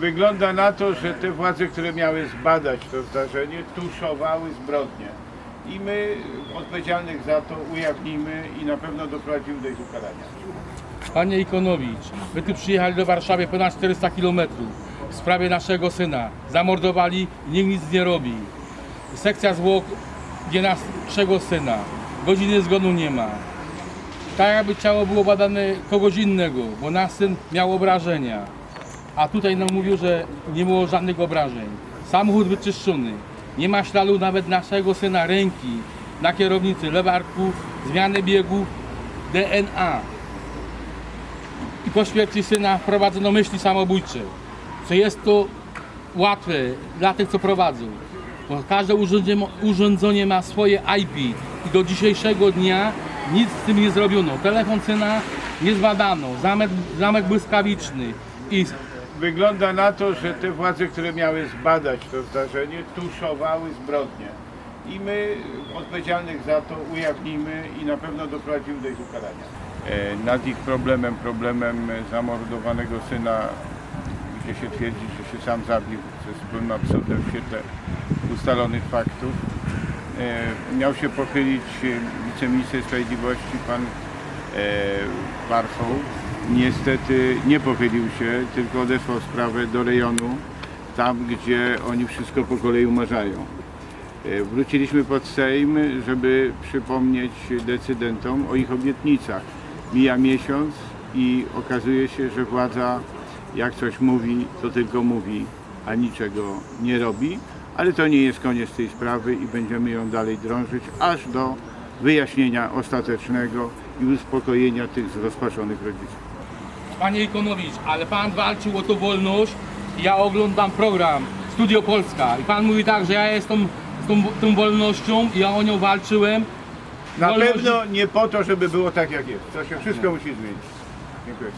Wygląda na to, że te władze, które miały zbadać to zdarzenie, tuszowały zbrodnie. I my odpowiedzialnych za to ujawnimy i na pewno doprowadzimy do ich ukarania. Panie Ikonowicz, my tu przyjechali do Warszawy ponad 400 km w sprawie naszego syna. Zamordowali i nikt nic nie robi. Sekcja zwłok gdzie naszego syna. Godziny zgonu nie ma. Tak jakby ciało było badane kogoś innego, bo nasz syn miał obrażenia. A tutaj nam mówił, że nie było żadnych obrażeń. Samochód wyczyszczony. Nie ma śladu nawet naszego syna ręki na kierownicy, lewarku, zmiany biegów, DNA i po śmierci syna wprowadzono myśli samobójcze. Co jest to łatwe dla tych, co prowadzą. Bo każde urządzenie, urządzenie ma swoje IP i do dzisiejszego dnia nic z tym nie zrobiono. Telefon syna nie zbadano, zamek, zamek błyskawiczny i Wygląda na to, że te władze, które miały zbadać to zdarzenie, tuszowały zbrodnie. I my odpowiedzialnych za to ujawnimy i na pewno doprowadzimy do ich ukarania. E, Nad ich problemem, problemem zamordowanego syna, gdzie się twierdzi, że się sam zabił, co jest absurdem w świetle ustalonych faktów, e, miał się pochylić e, wiceminister sprawiedliwości, pan Warchoł. Niestety nie pochylił się, tylko odesłał sprawę do rejonu, tam gdzie oni wszystko po kolei umarzają. E, Wróciliśmy pod Sejm, żeby przypomnieć decydentom o ich obietnicach. Mija miesiąc i okazuje się, że władza jak coś mówi, to tylko mówi, a niczego nie robi. Ale to nie jest koniec tej sprawy i będziemy ją dalej drążyć aż do wyjaśnienia ostatecznego i uspokojenia tych zrozpaczonych rodziców. Panie Ikonowicz, ale pan walczył o tą wolność. Ja oglądam program Studio Polska i pan mówi tak, że ja jestem z tą, tą wolnością i ja o nią walczyłem. Na Wolność- pewno nie po to, żeby było tak jak jest. To się wszystko musi zmienić. Dziękuję.